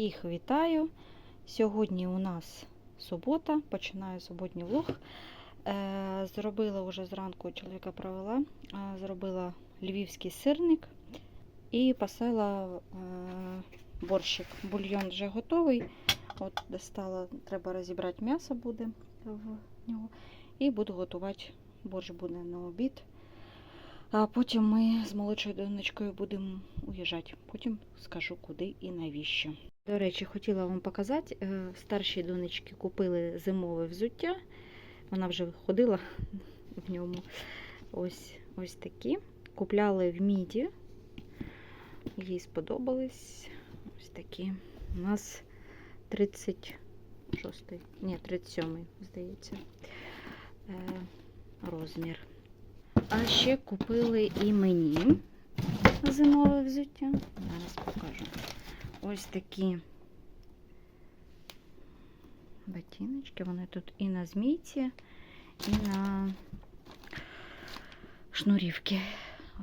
Всіх вітаю. Сьогодні у нас субота, починаю суботній влог. Е, Зробила вже зранку чоловіка провела, е, зробила львівський сирник і посила е, борщик. Бульйон вже готовий. От достала, треба розібрати м'ясо буде в нього. І буду готувати. Борщ буде на обід. А потім ми з молодшою донечкою будемо уїжджати. Потім скажу, куди і навіщо. До речі, хотіла вам показати. е, Старшій донечці купили зимове взуття. Вона вже ходила в ньому. Ось, ось такі. Купляли в міді. Їй сподобались. Ось такі. У нас 36, ні, 37, здається, е, розмір. А ще купили і мені зимове взуття. Зараз покажу. Ось такі ботиночки. Вони тут і на змійці, і на шнурівки.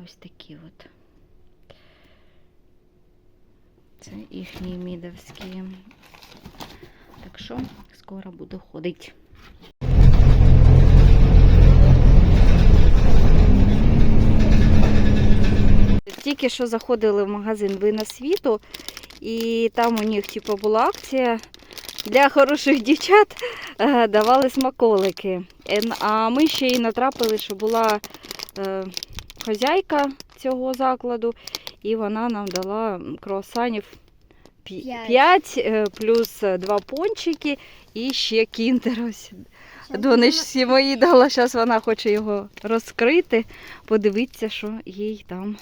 Ось такі от. Це їхні мідовські. Так що скоро буду ходити. Тільки що заходили в магазин Вина світу, і там у них типу, була акція для хороших дівчат е, давали смаколики. Е, А ми ще й натрапили, що була е, хазяйка цього закладу, і вона нам дала круасанів П'ять. 5 плюс 2 пончики і ще кіндер. Ось Донечці мої дала, зараз вона хоче його розкрити, подивитися, що їй там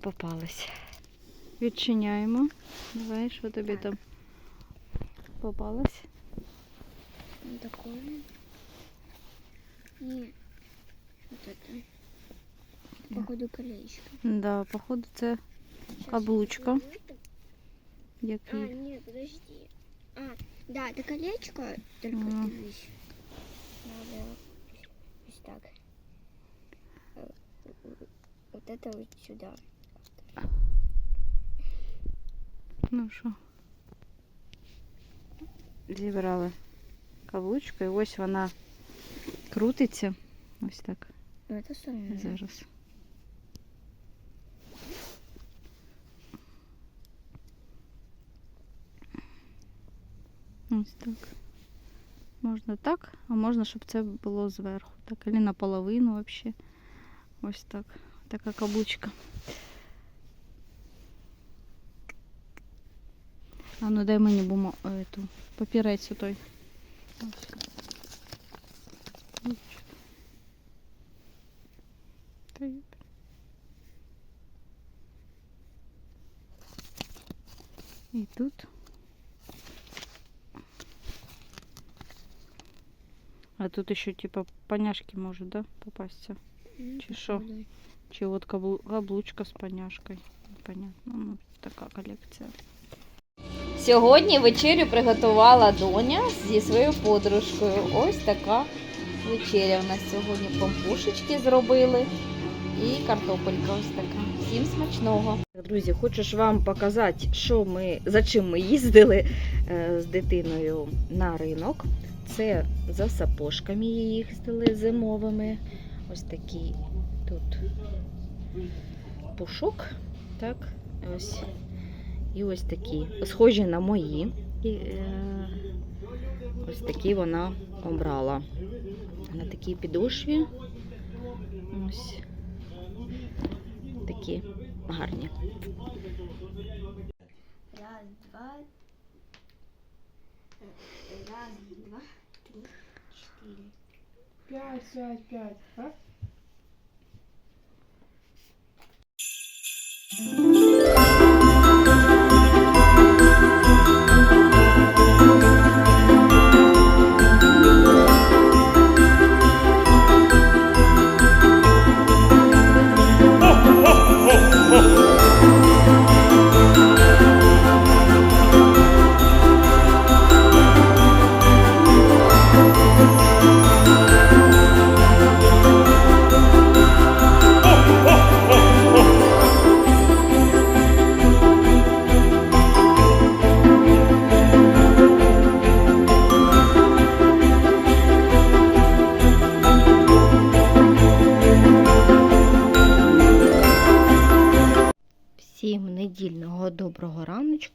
попалось. Відчиняємо. Давай, що тобі Так. там попалось? Вот такое. И вот это. Походу колечко. Да, походу, це Щас я Каблучка. возьму это. А, який. нет, подожди. А, да, это колечко, только Ага. дивись. Надо вот так. Э, Вот это вот сюда. Ну що? Зібрали каблучку, і ось вона крутиться. Ось так. Ну. Зараз. Ось так. Можна так, а можна, щоб це було зверху. Так, або наполовину взагалі. Ось так. Така каблучка. А ну дай мені бумо эту папірець той. Ось. Ось. Та й- І тут. А тут еще типа поняшки может, да, попасться? М, Чи шо? походу. Чи вот каблу- каблучка з поняшкою. Непонятно. Ну, така колекція. Сьогодні вечерю приготувала доня зі своєю подружкою. Ось така вечеря. У нас сьогодні помпушечки зробили і картопелька ось така. Всім смачного. Друзі, хочу ж вам показати, що ми, за чим ми їздили е, з дитиною на ринок. Це за сапожками їздили зимовими. Ось такий тут пушок. Так, ось. І ось такі. Схожі на мої. І, е, ось такі вона обрала. На такій підошві. Ось такі гарні. Раз, два. Раз, два, три, четыре. Пять, пять, пять. А?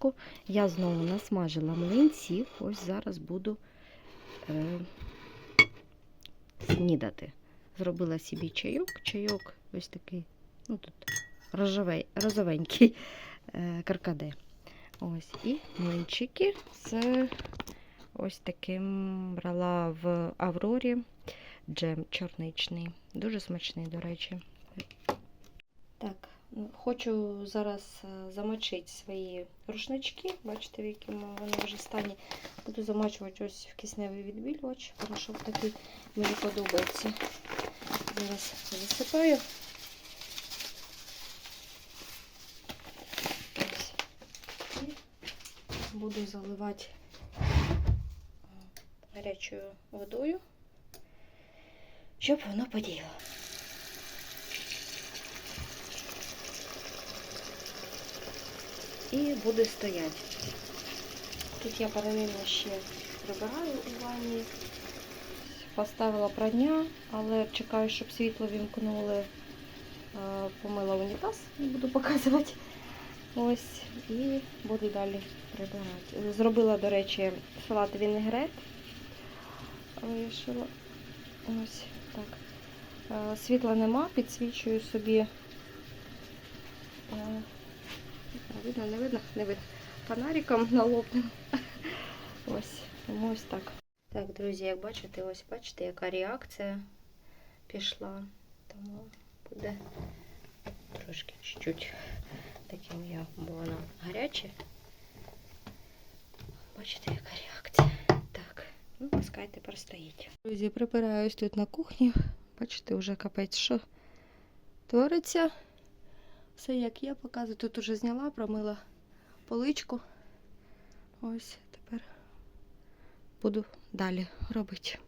Раночку. Я знову насмажила млинців. Ось зараз буду е, снідати. Зробила собі чайок. Чайок ось такий, ну тут рожевий, розовенький е, каркаде. Ось і млинчики з ось таким брала в Аврорі джем чорничний. Дуже смачний, до речі. Так, хочу зараз е, замочити свої рушнички. Бачите, в якому вони вже стані. Буду замочувати ось в кисневий відбілювач. Порошок такий мені подобається. Зараз засипаю. Буду заливати е, гарячою водою, щоб воно подіяло. І буде стояти. Тут я паралельно ще прибираю у ванні. Поставила прання, але чекаю, щоб світло вімкнули. Е, Помила унітаз, не буду показувати. Ось, і буду далі прибирати. Зробила, до речі, салат вінегрет. Вирішила. Ось так. Е, Світла нема, підсвічую собі. Видно, не видно, не видно. Фонариком налобним. Ось, тому ось так. Так, друзі, як бачите, ось бачите, яка реакція пішла. Тому буде трошки чуть-чуть таким я, бо воно гаряче. Бачите, яка реакція. Так, ну пускай тепер стоїть. Друзі, прибираюсь тут на кухні. Бачите, вже капець, що твориться. Все як є, показую. Тут уже зняла, промила поличку. Ось тепер буду далі робити.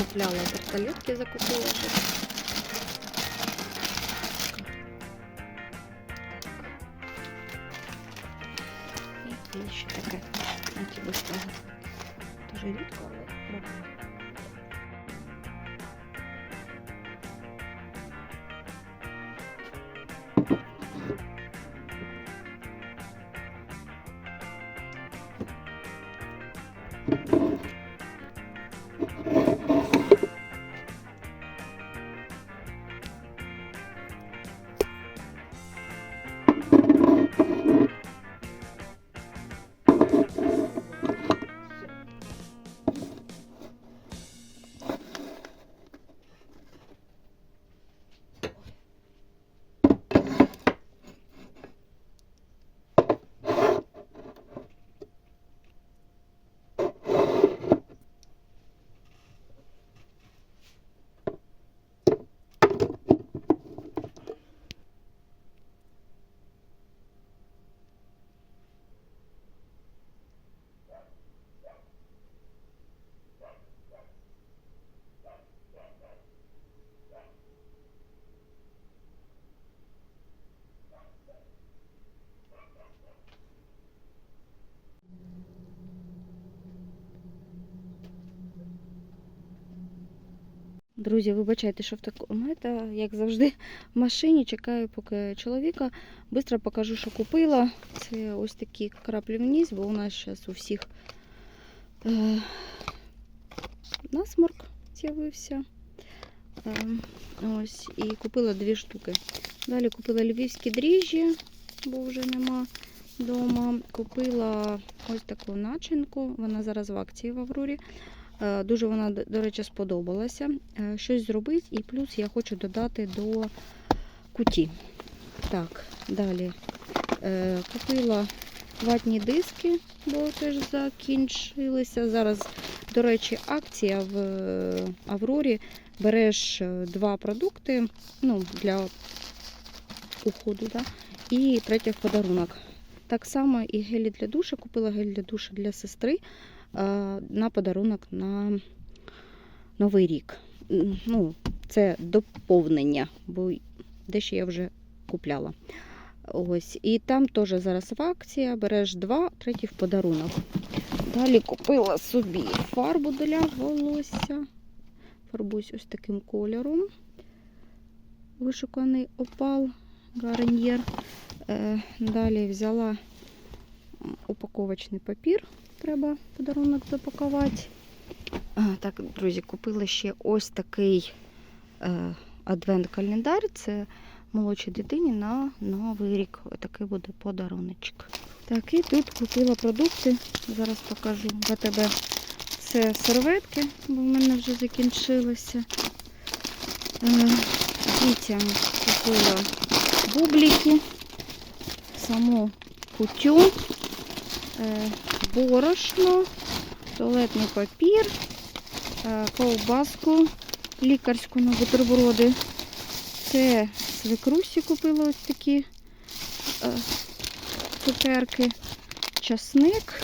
Купляла тарталетки, закупила Друзі, вибачайте, що в такому, та, як завжди, в машині чекаю, поки чоловіка. Бистро покажу, що купила. Це ось такі краплі вниз, бо у нас зараз у всіх е, насморк з'явився. Е, ось, і купила дві штуки. Далі купила львівські дріжджі, бо вже нема вдома. Купила ось таку начинку. Вона зараз в акції в Аврорі. Е, Дуже вона, до речі, сподобалася. Е, Щось зробити, і плюс я хочу додати до куті. Так, далі е, купила ватні диски, бо теж закінчилися. Зараз, до речі, акція в Аврорі. Береш два продукти ну, для уходу, да? і третє в подарунок. Так само і гелі для душу. Купила гель для душу для сестри на подарунок на Новий рік. Ну, це доповнення, бо дещо я вже купляла. Ось. І там теж зараз в акція. Береш два, третій в подарунок. Далі купила собі фарбу для волосся. Фарбуюсь ось таким кольором. Вишуканий опал Гарньєр. Е, Далі взяла упаковочний папір. Треба подарунок запакувати. Так, друзі, купила ще ось такий е, адвент-календар. Це молодшій дитині на Новий рік. Отакий буде подаруночок. Так, і тут купила продукти. Зараз покажу ВТБ. Це серветки, бо в мене вже закінчилося. Е, Дітям купила бублики, саму кутю, е, борошно, туалетний папір, е, ковбаску лікарську на бутерброди. Це свекрусі купила ось такі е, цукерки, часник,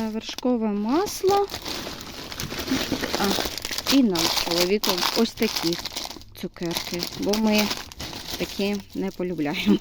е, вершкове масло. А, і нам з чоловіком ось такі цукерки, бо ми такі не полюбляємо.